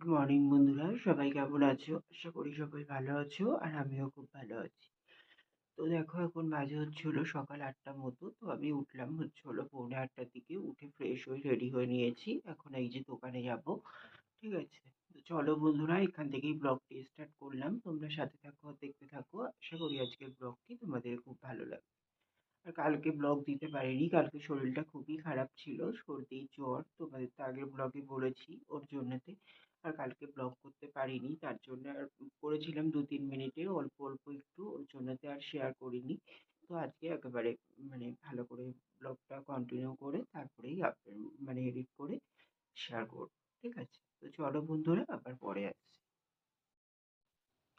Good morning বন্ধুরা। সবাই কেমন আছো? আশা করি সবাই ভালো আছো, আর আমিও খুব ভালো আছি। তো দেখো, এখন বাজে হচ্ছে হলো সকাল আটটার মতো। তো আমি উঠলাম হচ্ছে হলো পৌনে আটটার দিকে। উঠে ফ্রেশ হয়ে রেডি হয়ে নিয়েছি। এখন এই যে দোকানে যাব, ঠিক আছে? তো চলো বন্ধুরা, এখান থেকেই ব্লগটি স্টার্ট করলাম। তোমরা সাথে থাকো, দেখতে থাকো। আশা করি আজকের ব্লগটি তোমাদের খুব ভালো লাগবে। আর কালকে ব্লগ দিতে পারিনি। কালকে শরীরটা খুবই খারাপ ছিল, সর্দি, জ্বর। তোমাদের তো আগের ব্লগে বলেছি, ওর জন্যতে। আর কালকে ব্লগ করতে পারিনি। তার জন্য আর করেছিলাম দু তিন মিনিটের অল্প অল্প একটু। ওর জন্যতে আর শেয়ার করিনি। তো আজকে একেবারে মানে ভালো করে ব্লগটা কন্টিনিউ করে তারপরেই মানে এডিট করে শেয়ার করব। ঠিক আছে? তো চলো বন্ধুরা, আবার পরে আসছি।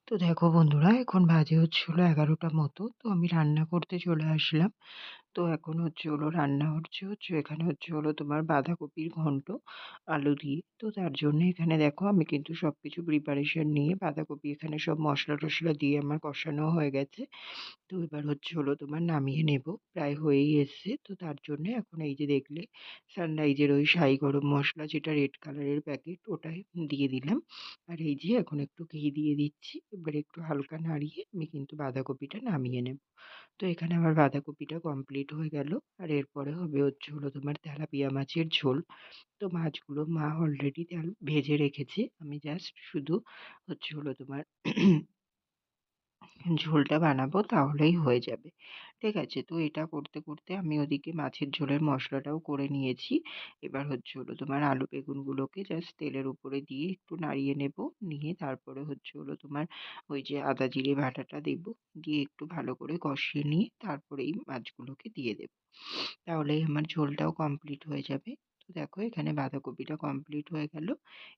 তো দেখো বন্ধুরা, এখন বাজে হচ্ছিল এগারোটা মতো। তো আমি রান্না করতে চলে আসলাম। তো এখন হচ্ছে হলো রান্না হচ্ছে হচ্ছে এখানে হচ্ছে হলো তোমার বাঁধাকপির ঘন্ট, আলু দিয়ে। তো তার জন্য এখানে দেখো আমি কিন্তু সব কিছু প্রিপারেশন নিয়ে বাঁধাকপি এখানে সব মশলা টশলা দিয়ে আমার কষানো হয়ে গেছে। তো এবার হচ্ছে হলো তোমার নামিয়ে নেব, প্রায় হয়েই এসছে। তো তার জন্য এখন এই যে দেখলে সানরাইজের ওই সাই গরম মশলা যেটা রেড কালারের প্যাকেট ওটাই দিয়ে দিলাম। আর এই যে এখন একটু ঘি দিয়ে দিচ্ছি, এবার একটু হালকা নাড়িয়ে আমি কিন্তু বাঁধাকপিটা নামিয়ে নেব। তো এখানে আমার বাঁধাকপিটা কমপ্লিট হয়ে গেল। আর এরপরে হবে হচ্ছে হলো তোমার তেলাপিয়া মাছের ঝোল। তো মাছগুলো মা অলরেডি তেল ভেজে রেখেছে। আমি জাস্ট শুধু হচ্ছে হলো তোমার ঝোলটা বানাবো, তাহলেই হয়ে যাবে। ঠিক আছে। তো এটা করতে করতে আমি ওদিকে মাছের ঝোলের মশলাটাও করে নিয়েছি। এবার হচ্ছে হলো তোমার আলু বেগুনগুলোকে জাস্ট তেলের উপরে দিয়ে একটু নাড়িয়ে নেব। নিয়ে তারপরে হচ্ছে হলো তোমার ওই যে আদা জিরে বাটাটা দেব। দিয়ে একটু ভালো করে কষিয়ে নিয়ে তারপরে এই মাছগুলোকে দিয়ে দেব। তাহলেই আমার ঝোলটাও কমপ্লিট হয়ে যাবে। তো দেখো, এখানে বাঁধাকপিটা কমপ্লিট হয়ে গেল।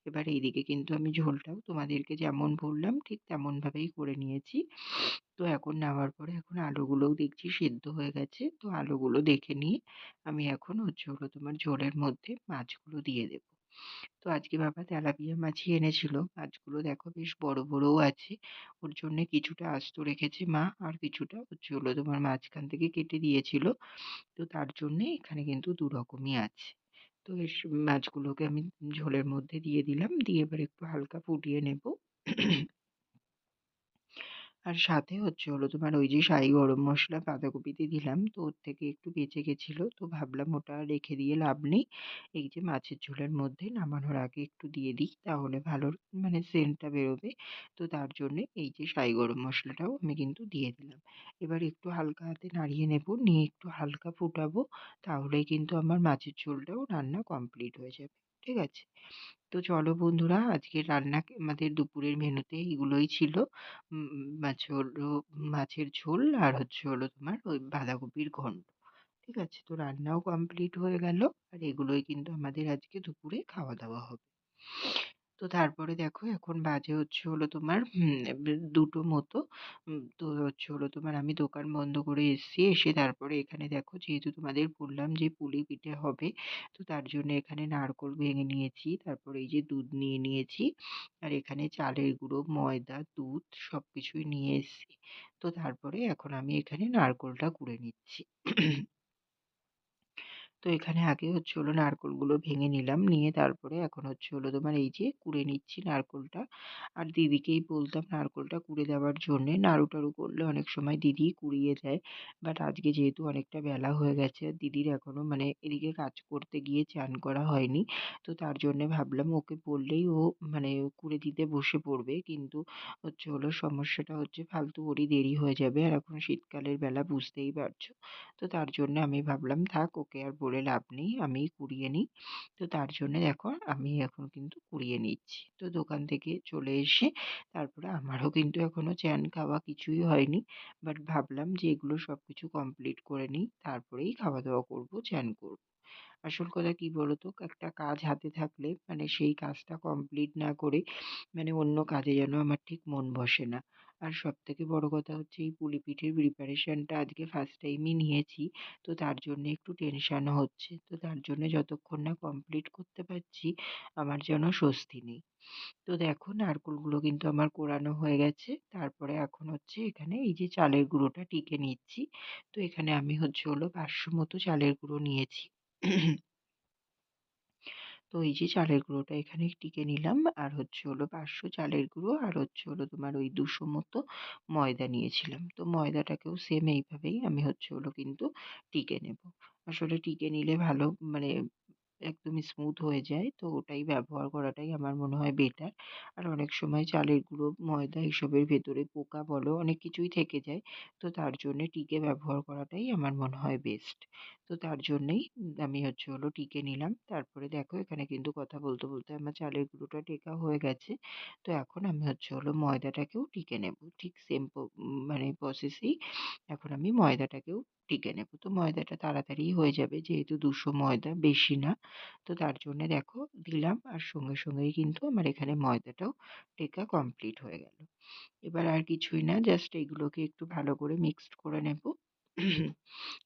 এবার এইদিকে কিন্তু আমি ঝোলটাও তোমাদেরকে যেমন বললাম, ঠিক তেমনভাবেই করে নিয়েছি। তো এখন নেওয়ার পরে এখন আলুগুলোও দেখছি সিদ্ধ হয়ে গেছে। তো আলুগুলো দেখে নিয়ে আমি এখন হচ্ছে হলো তোমার ঝোলের মধ্যে মাছগুলো দিয়ে দেবো। তো আজকে বাবা তেলাপিয়া মাছই এনেছিল। মাছগুলো দেখো বেশ বড় বড়ও আছে। ওর জন্য কিছুটা আস্ত রেখেছে মা, আর কিছুটা হচ্ছে হলো তোমার মাঝখান থেকে কেটে দিয়েছিল। তো তার জন্যে এখানে কিন্তু দু রকমই আছে। তো এস মাছগুলোকে আমি ঝোলের মধ্যে দিয়ে দিলাম। দিয়ে এবার একটু হালকা ফুটিয়ে নেব। আর সাথে হচ্ছে হলো তোমার ওই যে শাহি গরম মশলা বাঁধাকপিতে দিলাম। তো ওর থেকে একটু বেঁচে গেছিল। তো ভাবলাম ওটা রেখে দিয়ে লাভ নেই। এই যে মাছের ঝোলের মধ্যে নামানোর আগে একটু দিয়ে দিই, তাহলে ভালো মানে সেন্টটা বেরোবে। তো তার জন্যে এই যে শাহি গরম মশলাটাও আমি কিন্তু দিয়ে দিলাম। এবার একটু হালকা হাতে নাড়িয়ে নেব, নিয়ে একটু হালকা ফুটাবো, তাহলেই কিন্তু আমার মাছের ঝোলটাও রান্না কমপ্লিট হয়ে যাবে। ঠিক আছে? তো চলো বন্ধুরা, আজকে রান্না আমাদের দুপুরের মেনুতে এগুলোই ছিল। মাছ হলো মাছের ঝোল আর হচ্ছে হলো তোমার ওই বাঁধাকপির ঘন্ট। ঠিক আছে? তো রান্নাও কমপ্লিট হয়ে গেল আর এগুলোই কিন্তু আমাদের আজকে দুপুরে খাওয়া দাওয়া হবে। তো তারপরে দেখো এখন বাজে হচ্ছে হলো তোমার দুটো মতো। তো হচ্ছে হলো তোমার আমি দোকান বন্ধ করে এসেছি। এসে তারপরে এখানে দেখো যেহেতু তোমাদের বললাম যে পুলি পিঠে হবে, তো তার জন্য এখানে নারকোল ভেঙে নিয়েছি। তারপরে এই যে দুধ নিয়ে নিয়েছি। আর এখানে চালের গুঁড়ো, ময়দা, দুধ সব কিছুই নিয়ে এসেছি। তো তারপরে এখন আমি এখানে নারকোলটা কুড়ে নিচ্ছি। তো এখানে আগে হচ্ছে হলো নারকোলগুলো ভেঙে নিলাম। নিয়ে তারপরে এখন হচ্ছে হলো তোমার এই যে কুড়ে নিচ্ছি নারকোলটা। আর দিদিকেই বলতাম নারকোলটা কুড়ে দেওয়ার জন্যে। নাড়ু টাড়ু করলে অনেক সময় দিদি কুড়িয়ে দেয়। বাট আজকে যেহেতু অনেকটা বেলা হয়ে গেছে দিদির এখনও মানে এদিকে কাজ করতে গিয়ে চান করা হয়নি। তো তার জন্যে ভাবলাম ওকে বললেই ও মানে কুড়ে দিতে বসে পড়বে। কিন্তু হচ্ছে হলো সমস্যাটা হচ্ছে ফালতু ওরই দেরি হয়ে যাবে। আর এখন শীতকালের বেলা বুঝতেই পারছ। তো তার জন্য আমি ভাবলাম থাক ওকে আর বলে লাভ নেই আমি কুড়িয়ে নিই। তো তার জন্যে দেখো, আমি এখন কিন্তু কুড়িয়ে নিচ্ছি। তো দোকান থেকে চলে এসে তারপরে আমারও কিন্তু এখনও চ্যান খাওয়া কিছুই হয়নি। বাট ভাবলাম যে এগুলো সব কিছু কমপ্লিট করে নিই, তারপরেই খাওয়া দাওয়া করব, চ্যান করব। আসল কথা কী বলো তো একটা কাজ হাতে থাকলে মানে সেই কাজটা কমপ্লিট না করে মানে অন্য কাজে যেন আমার ঠিক মন বসে না। আর সবথেকে বড় কথা হচ্ছে এই পুলি পিঠের প্রিপারেশনটা আজকে ফার্স্ট টাইমই নিয়েছি। তো তার জন্য একটু টেনশানও হচ্ছে। তো তার জন্য যতক্ষণ না কমপ্লিট করতে পারছি, আমার যেন স্বস্তি নেই। তো দেখো নারকোলগুলো কিন্তু আমার কোরানো হয়ে গেছে। তারপরে এখন হচ্ছে এখানে এই যে চালের গুঁড়োটা টিকে নিচ্ছি। তো এখানে আমি হচ্ছে হলো পাঁচশো মতো চালের গুঁড়ো নিয়েছি। তো এই যে চালের গুঁড়োটা এখানে টিকে নিলাম। আর হচ্ছে হলো ৫০০ চালের গুঁড়ো, আর হচ্ছে হলো তোমার ওই দুশো মতো ময়দা নিয়েছিলাম। তো ময়দাটাকেও সেম এইভাবেই আমি হচ্ছে হলো কিন্তু টিকে নেব। আসলে টিকে নিলে ভালো মানে একদমই স্মুথ হয়ে যায়। তো ওটাই ব্যবহার করাটাই আমার মনে হয় বেটার আর অনেক সময় চালের গুঁড়ো, ময়দা এসবের ভেতরে পোকা বলো, অনেক কিছুই থেকে যায়। তো তার জন্যে টিকে ব্যবহার করাটাই আমার মনে হয় বেস্ট তো তার জন্যেই আমি হচ্ছে হলো টিকে নিলাম। তারপরে দেখো এখানে কিন্তু কথা বলতে বলতে আমার চালের গুঁড়োটা টেকা হয়ে গেছে। তো এখন আমি হচ্ছে হলো ময়দাটাকেও টিকে নেব। ঠিক সেম মানে প্রসেসেই এখন আমি ময়দাটাকেও টিকে নেব। তো ময়দাটা তাড়াতাড়ি হয়ে যাবে যেহেতু দুশো ময়দা বেশি না। তো তার জন্যে দেখো দিলাম আর সঙ্গে সঙ্গেই কিন্তু আমার এখানে ময়দাটাও টেকা কমপ্লিট হয়ে গেল। এবার আর কিছুই না জাস্ট এগুলোকে একটু ভালো করে মিক্সড করে নেব।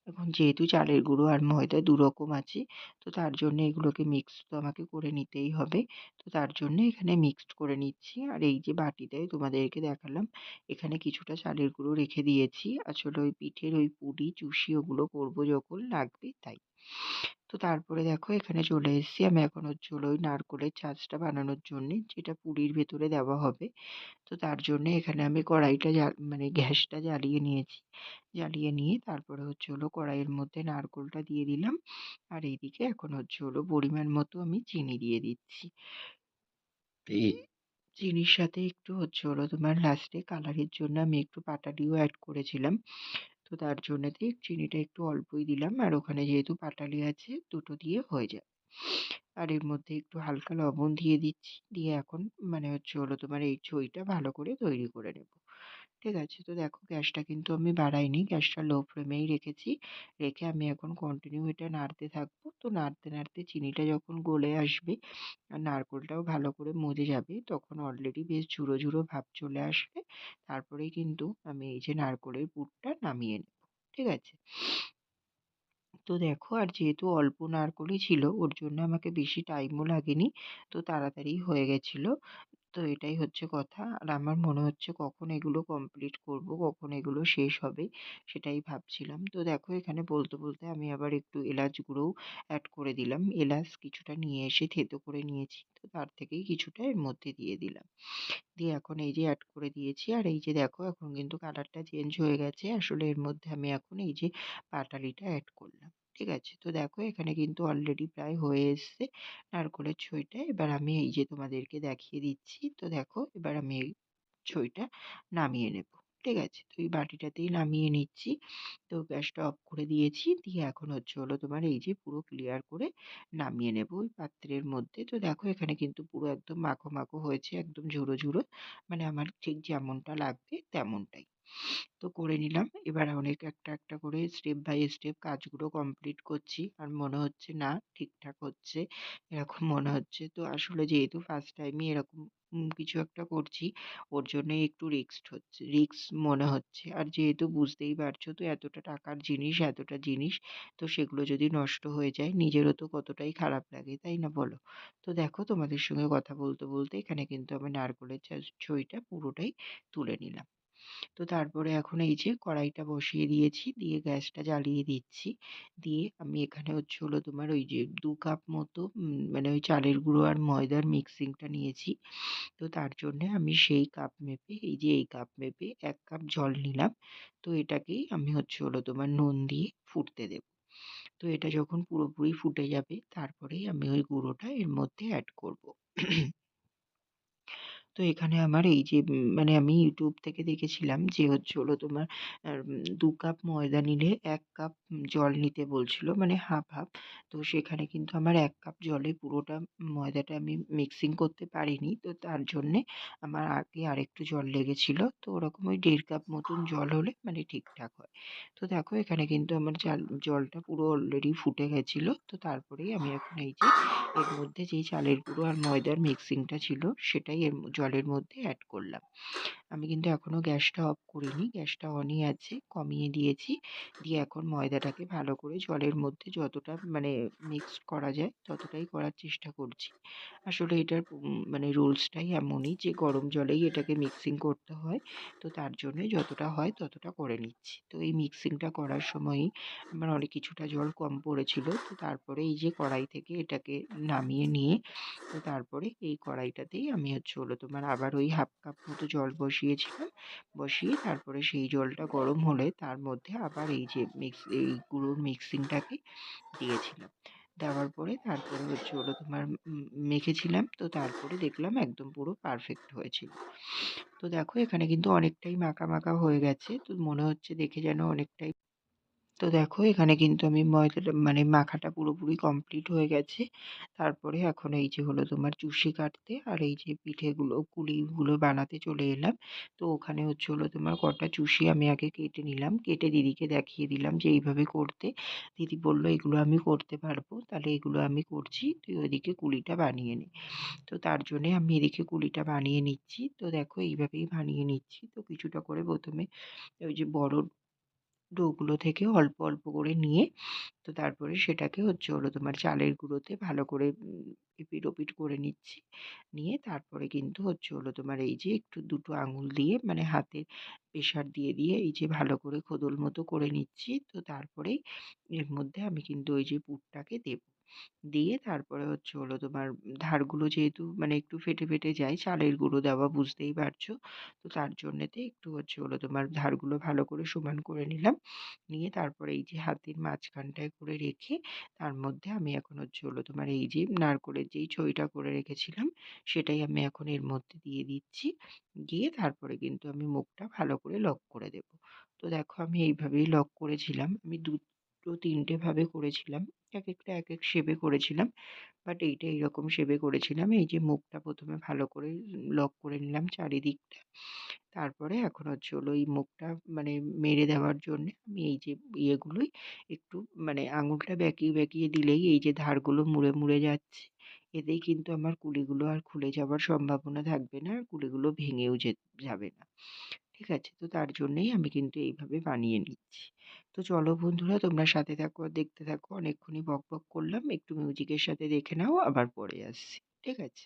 এখন যেহেতু চালের গুঁড়ো আর ময়দা দু রকম আছে, তো তার জন্য এগুলোকে মিক্স তো আমাকে করে নিতেই হবে। তো তার জন্য এখানে মিক্সড করে নিচ্ছি। আর এই যে বাটিতে তোমাদেরকে দেখালাম, এখানে কিছুটা চালের গুঁড়ো রেখে দিয়েছি। আসলে ওই পিঠের ওই পুলি চুষি ওগুলো করব যখন লাগবে তাই। তো তারপরে দেখো এখানে চলে এসেছি। আমি এখন হচ্ছে হলো ওই নারকোলের ছাঁচটা বানানোর জন্যে যেটা পুরীর ভেতরে দেওয়া হবে। তো তার জন্যে এখানে আমি কড়াইটা মানে গ্যাসটা জ্বালিয়ে নিয়েছি। জ্বালিয়ে নিয়ে তারপরে হচ্ছে হলো কড়াইয়ের মধ্যে নারকোলটা দিয়ে দিলাম। আর এইদিকে এখন হচ্ছে হলো পরিমাণ মতো আমি চিনি দিয়ে দিচ্ছি। চিনির সাথে একটু হচ্ছে হলো তোমার লাস্টে কালারের জন্য আমি একটু পাটালিও অ্যাড করেছিলাম। তো তার জন্যেতে চিনিটা একটু অল্পই দিলাম। আর ওখানে যেহেতু পাটালি আছে, দুটো দিয়ে হয়ে যাবে। আর এর মধ্যে একটু হালকা লবণ দিয়ে দিচ্ছি। দিয়ে এখন মানে হচ্ছে হলো তোমার এই ছইটা ভালো করে তৈরি করে নেব। ঠিক আছে। তো দেখো গ্যাসটা কিন্তু আমি বাড়াইনি। গ্যাসটা লো ফ্লেমেই রেখেছি। রেখে আমি এখন কন্টিনিউ এটা নাড়তে থাকব। তো নাড়তে নাড়তে চিনিটা যখন গলে আসবে, আর নারকোলটাও ভালো করে মজে যাবে, তখন অলরেডি বেশ ঝুরো ঝুরো ভাব চলে আসবে। তারপরেই কিন্তু আমি এই যে নারকোলের পুরটা নামিয়ে নেব। ঠিক আছে? তো দেখো, আর যেহেতু অল্প নারকোলই ছিল, ওর জন্য আমাকে বেশি টাইমও লাগেনি। তো তাড়াতাড়ি হয়ে গেছিল। তো এটাই হচ্ছে কথা। আর আমার মনে হচ্ছে কখন এগুলো কমপ্লিট করব, কখন এগুলো শেষ হবে, সেটাই ভাবছিলাম। তো দেখো, এখানে বলতে বলতে আমি আবার একটু এলাচ গুঁড়োও অ্যাড করে দিলাম। এলাচ কিছুটা নিয়ে এসে থেতো করে নিয়েছি, তো তার থেকেই কিছুটা এর মধ্যে দিয়ে দিলাম। দিয়ে এখন এই যে অ্যাড করে দিয়েছি, আর এই যে দেখো, এখন কিন্তু কালারটা চেঞ্জ হয়ে গেছে। আসলে এর মধ্যে আমি এখন এই যে পাটালিটা অ্যাড করলাম। ঠিক আছে? তো দেখো এখানে কিন্তু অলরেডি প্রায় হয়ে এসছে। নারকোলের ছইটা। এবার আমি এই যে তোমাদেরকে দেখিয়ে দিচ্ছি। তো দেখো এবার আমি এই ছইটা নামিয়ে নেব। ঠিক আছে তো এই বাটিটাতেই নামিয়ে নিচ্ছি। তো গ্যাসটা অফ করে দিয়েছি। দিয়ে এখন হচ্ছে হলো তোমার এই যে পুরো ক্লিয়ার করে নামিয়ে নেব ওই পাত্রের মধ্যে। তো দেখো এখানে কিন্তু পুরো একদম মাখো মাখো হয়েছে, একদম ঝুরো ঝুরো। মানে আমার ঠিক যেমনটা লাগবে তেমনটাই। তো করে নিলাম। এবার অনেক একটা একটা করে স্টেপ বাই স্টেপ কাজগুলো কমপ্লিট করছি। আর মনে হচ্ছে না, ঠিকঠাক হচ্ছে, এরকম মনে হচ্ছে। তো আসলে যেহেতু ফার্স্ট টাইমই এরকম কিছু একটা করছি। ওর জন্যই একটু রিস্ক হচ্ছে রিস্ক মনে হচ্ছে। আর যেহেতু বুঝতেই পারছ তো এতটা টাকার জিনিস, এতটা জিনিস, তো সেগুলো যদি নষ্ট হয়ে যায়, নিজেরও তো কতটাই খারাপ লাগে, তাই না বলো? তো দেখো তোমাদের সঙ্গে কথা বলতে বলতে এখানে কিন্তু আমি নারকোলের ছবিটা পুরোটাই তুলে নিলাম। তো তারপরে এখন এই যে কড়াইটা বসিয়ে দিয়েছি, দিয়ে গ্যাসটা জ্বালিয়ে দিচ্ছি। দিয়ে আমি এখানে হচ্ছে হলো তোমার ওই যে দু কাপ মতো মানে ওই চালের গুঁড়ো আর ময়দার মিক্সিংটা নিয়েছি। তো তার জন্যে আমি সেই কাপ মেপে, এই যে এই কাপ মেপে এক কাপ জল নিলাম। তো এটাকেই আমি হচ্ছে হলো তোমার নুন দিয়ে ফুটতে দেব। তো এটা যখন পুরোপুরি ফুটে যাবে, তারপরেই আমি ওই গুঁড়োটা এর মধ্যে অ্যাড করব। তো এখানে আমার এই যে মানে আমি ইউটিউব থেকে দেখেছিলাম যে, হচ্ছে হলো তোমার দু কাপ ময়দা নিলে এক কাপ জল নিতে বলছিল মানে হাফ হাফ। তো সেখানে কিন্তু আমার এক কাপ জলে পুরোটা ময়দাটা আমি মিক্সিং করতে পারিনি। তো তার জন্যে আমার আগে আরেকটু জল লেগেছিল। তো ওরকম ওই দেড় কাপ মতন জল হলে মানে ঠিকঠাক হয়। তো দেখো, এখানে কিন্তু আমার চাল, জলটা পুরো অলরেডি ফুটে গেছিল। তো তারপরেই আমি এখন এই যে, এর মধ্যে যেই চালের গুঁড়ো আর ময়দার মিক্সিংটা ছিল, সেটাই এর জলের মধ্যে অ্যাড করলাম। আমি কিন্তু এখনও গ্যাসটা অফ করিনি, গ্যাসটা অনই আছে, কমিয়ে দিয়েছি। দিয়ে এখন ময়দাটাকে ভালো করে জলের মধ্যে যতটা মানে মিক্সড করা যায়, ততটাই করার চেষ্টা করছি। আসলে এটার মানে রুলসটাই এমনই যে, গরম জলেই এটাকে মিক্সিং করতে হয়। তো তার জন্যে যতটা হয় ততটা করে নিচ্ছি। তো এই মিক্সিংটা করার সময়ই আমার অনেক কিছুটা জল কম পড়েছিল। তো তারপরে এই যে, কড়াই থেকে এটাকে নামিয়ে নিয়ে, তো তারপরে এই কড়াইটাতেই আমি হচ্ছে হলো তোমার আবার ওই হাফ কাপ মতো জল বসিয়েছিলাম। বসিয়ে তারপরে সেই জলটা গরম হলে তার মধ্যে আবার এই যে মিক্স এই গুঁড়োর মিক্সিংটাকে দিয়েছিলাম। দেওয়ার পরে তারপরে হচ্ছে হলো তোমার মেখেছিলাম। তো তারপরে দেখলাম একদম পুরো পারফেক্ট হয়েছিল। তো দেখো এখানে কিন্তু অনেকটাই মাখা মাখা হয়ে গেছে। তো মনে হচ্ছে দেখে যেন অনেকটাই তো দেখো এখানে কিন্তু আমি ময়দাটা মানে মাখাটা পুরোপুরি কমপ্লিট হয়ে গেছে। তারপরে এখন এই যে হলো তোমার চুষি কাটতে আর এই যে পিঠেগুলো কুলিগুলো বানাতে চলে এলাম। তো ওখানে হচ্ছে হলো তোমার কটা চুষি আমি আগে কেটে নিলাম। কেটে দিদিকে দেখিয়ে দিলাম যে এইভাবে করতে। দিদি বলল, এগুলো আমি করতে পারব। তাহলে এগুলো আমি করছি। তুই ওইদিকে কুলিটা বানিয়ে নে। তো তার জন্যে আমি এদিকে কুলিটা বানিয়ে নিচ্ছি। তো দেখো এইভাবেই বানিয়ে নিচ্ছি। তো কিছুটা করে প্রথমে ওই যে বড় ডোগুলো থেকে অল্প অল্প করে নিয়ে, তো তারপরে সেটাকে হচ্ছে হলো তোমার চালের গুঁড়োতে ভালো করে এপিট ওপিট করে নিচ্ছি। নিয়ে তারপরে কিন্তু হচ্ছে হলো তোমার এই যে একটু দুটো আঙুল দিয়ে মানে হাতে প্রেশার দিয়ে দিয়ে এই যে ভালো করে খোদল মতো করে নিচ্ছি। তো তারপরেই এর মধ্যে আমি কিন্তু ওই যে পুরটাকে দেবো। দিয়ে তারপরে হচ্ছে হলো তোমার ধারগুলো যেহেতু মানে একটু ফেটে ফেটে যায়, চালের গুঁড়ো দেওয়া বুঝতেই পারছ। তো তার জন্যেতে একটু হচ্ছে হলো তোমার ধারগুলো ভালো করে সমান করে নিলাম। নিয়ে তারপরে এই যে হাতের মাঝখানটায় করে রেখে তার মধ্যে আমি এখন হচ্ছে হলো তোমার এই যে নারকোলের যেই ছইটা করে রেখেছিলাম, সেটাই আমি এখন এর মধ্যে দিয়ে দিচ্ছি। দিয়ে তারপরে কিন্তু আমি মুখটা ভালো করে লক করে দেবো। তো দেখো আমি এইভাবেই লক করেছিলাম। আমি দুটো তিনটে ভাবে করেছিলাম। এক একটা এক এক শেপে করেছিলাম। বাট এইটা এইরকম শেপে করেছিলাম। এই যে মুখটা প্রথমে ভালো করে লক করে নিলাম চারিদিকটা। তারপরে এখন হচ্ছে হলো এই মুখটা মানে মেরে দেওয়ার জন্যে আমি এই যে ইয়েগুলোই একটু মানে আঙুলটা বেঁকিয়ে বেঁকিয়ে দিলেই এই যে ধারগুলো মুড়ে মুড়ে যাচ্ছে। এতেই কিন্তু আমার কুলিগুলো আর খুলে যাওয়ার সম্ভাবনা থাকবে না আর কুলিগুলো ভেঙেও যাবে না। ঠিক আছে? তো তার জন্যেই আমি কিন্তু এইভাবে বানিয়ে নিচ্ছি। তো চলো বন্ধুরা, তোমরা সাথে থাকো, দেখতে থাকো। অনেকক্ষণই বক বক করলাম। একটু মিউজিকের সাথে দেখে নাও, আবার পরে আসছি। ঠিক আছে?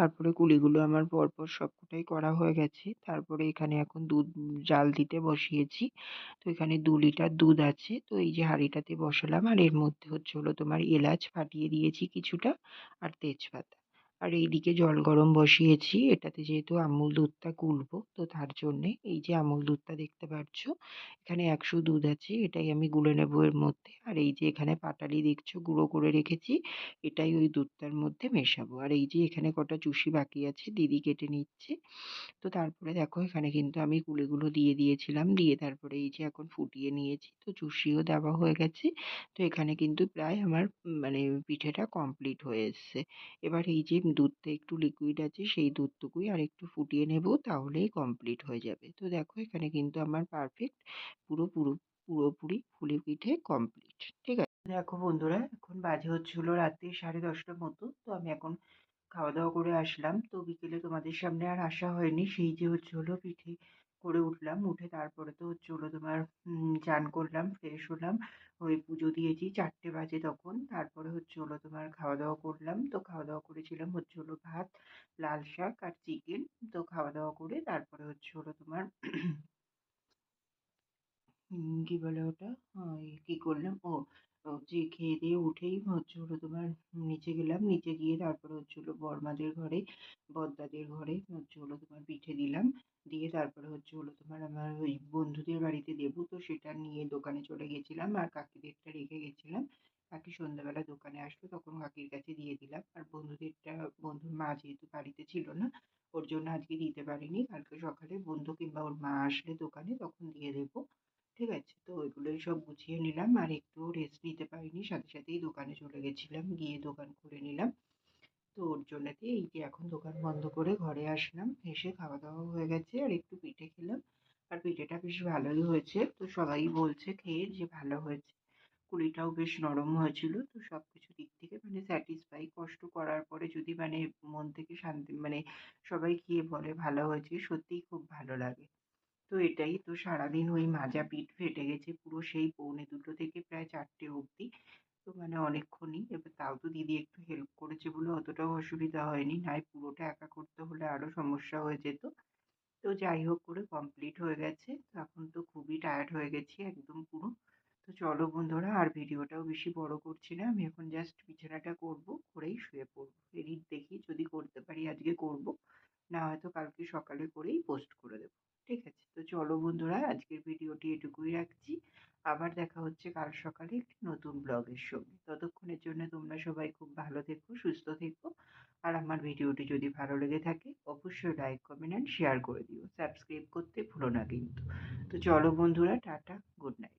তারপরে কুলিগুলো আমার পরপর সবকটাই করা হয়ে গেছে। তারপরে এখানে এখন দুধ, জাল দিতে বসিয়েছি। তো এখানে দু লিটার দুধ আছে। তো এই যে হাঁড়িটাতে বসালাম আর এর মধ্যে হচ্ছে হলো তোমার এলাচ ফাটিয়ে দিয়েছি কিছুটা আর তেজপাতা। আর এইদিকে জল গরম বসিয়েছি। এটাতে যেহেতু আমুল দুধটা গুলবো, তো তার জন্যে এই যে আমুল দুধটা দেখতে পাচ্ছ এখানে একশো দুধ আছে, এটাই আমি গুলে নেব এর মধ্যে। আর এই যে এখানে পাটালি দেখছ, গুঁড়ো করে রেখেছি, এটাই ওই দুধটার মধ্যে মেশাবো। আর এই যে এখানে কটা চুষি বাকি আছে, দিদি কেটে নিচ্ছে। তো তারপরে দেখো, এখানে কিন্তু আমি গুলেগুলো দিয়ে দিয়েছিলাম, দিয়ে তারপরে এই যে এখন ফুটিয়ে নিয়েছি, তো চুষিও দেওয়া হয়ে গেছে। তো এখানে কিন্তু প্রায় আমার মানে পিঠেটা কমপ্লিট হয়ে এসছে। এবার এই যে দুধটা একটু লিকুইড আছে, সেই দুধটুকুই আর একটু ফুটিয়ে নেব, তাহলেই কমপ্লিট হয়ে যাবে। তো দেখো, এখানে কিন্তু আমার পারফেক্ট পুরো পুরো, পুরোপুরি ফুলি পিঠে কমপ্লিট ঠিক আছে? দেখো বন্ধুরা, এখন বাজে হচ্ছিল রাত্রি সাড়ে দশটার মতো, তো আমি এখন খাওয়া দাওয়া করে আসলাম। তো বিকেলে তোমাদের সামনে আর আসা হয়নি, সেই যে হচ্ছে হলো পিঠে করে উঠলাম। উঠে তারপরে তো হলো তোমার চান করলাম ফ্রেশ হলাম। ওই পুজো দিয়েছি চারটে বাজে তখন। তারপরে হচ্ছে হলো তোমার খাওয়া দাওয়া করলাম। তো খাওয়া দাওয়া করেছিলাম হচ্ছে হলো ভাত, লাল শাক আর চিকেন। তো খাওয়া দাওয়া করে তারপরে হচ্ছে হলো তোমার কি বলে ওটা? কী করলাম? ও যে খেয়ে দিয়ে উঠেই হচ্ছে হলো তোমার নিচে গেলাম। নিচে গিয়ে তারপরে হচ্ছে হলো বড়মাদের ঘরে বড়দাদের ঘরে হচ্ছে হলো তোমার পিঠে দিলাম। দিয়ে তারপরে হচ্ছে হলো তোমার আমার ওই বন্ধুদের বাড়িতে দেবো। তো সেটা নিয়ে দোকানে চলে গেছিলাম আর কাকিদেরটা রেখে গেছিলাম। কাকি সন্ধ্যাবেলা দোকানে আসলো, তখন কাকির কাছে দিয়ে দিলাম। আর বন্ধুদেরটা বন্ধুর মা যেহেতু বাড়িতে ছিল না, ওর জন্য আজকে দিতে পারিনি। কালকে সকালে বন্ধু কিংবা ওর মা আসলে দোকানে, তখন দিয়ে দেবো। ঠিক আছে। তো ওইগুলোই সব গুছিয়ে নিলাম আর একটু রেস্ট নিতে পারিনি। সাথে সাথেই দোকানে চলে গেছিলাম, গিয়ে দোকান খুলে নিলাম। তো ওর জন্যতে এই যে এখন দোকান বন্ধ করে ঘরে আসলাম, এসে খাওয়া দাওয়া হয়ে গেছে আর একটু পিঠে খেলাম। আর পিঠেটা বেশ ভালোই হয়েছে। তো সবাই বলছে খেয়ে যে ভালো হয়েছে। কুড়িটাও বেশ নরম হয়েছিল। তো সব কিছু দিক থেকে মানে স্যাটিসফাই কষ্ট করার পরে যদি মানে মন থেকে শান্তি মানে সবাই খেয়ে বলে ভালো হয়েছে, সত্যিই খুব ভালো লাগে। তো এটাই তো সারাদিন ওই মাজা পিঠ ফেটে গেছে পুরো সেই পৌনে দুটো থেকে প্রায় চারটে অবধি। তো মানে অনেকক্ষণই। এবার তাও তো দিদি একটু হেল্প করেছে বলে অতটাও অসুবিধা হয়নি। নাই পুরোটা একা করতে হলে আরও সমস্যা হয়ে যেত। তো যাই হোক করে কমপ্লিট হয়ে গেছে। এখন তো খুবই টায়ার্ড হয়ে গেছি একদম পুরো। তো চলো বন্ধুরা, আর ভিডিওটাও বেশি বড় করছি না। আমি এখন জাস্ট বিছানাটা করব, করেই শুয়ে পড়ব। এডিট দেখি যদি করতে পারি আজকে করব। না হয়তো কালকে সকালে করেই পোস্ট করে দেবো। ঠিক আছে। তো চলো বন্ধুরা, আজকের ভিডিওটি এটুকুই রাখছি। আবার দেখা হচ্ছে কাল সকালে একটি নতুন ব্লগের সঙ্গে। ততক্ষণের জন্য তোমরা সবাই খুব ভালো থেকো, সুস্থ থেকো। আর আমার ভিডিওটি যদি ভালো লেগে থাকে, অবশ্যই লাইক কমেন্ট অ্যান্ড শেয়ার করে দিও। সাবস্ক্রাইব করতে ভুলো না কিন্তু। তো চলো বন্ধুরা, টাটা গুড নাইট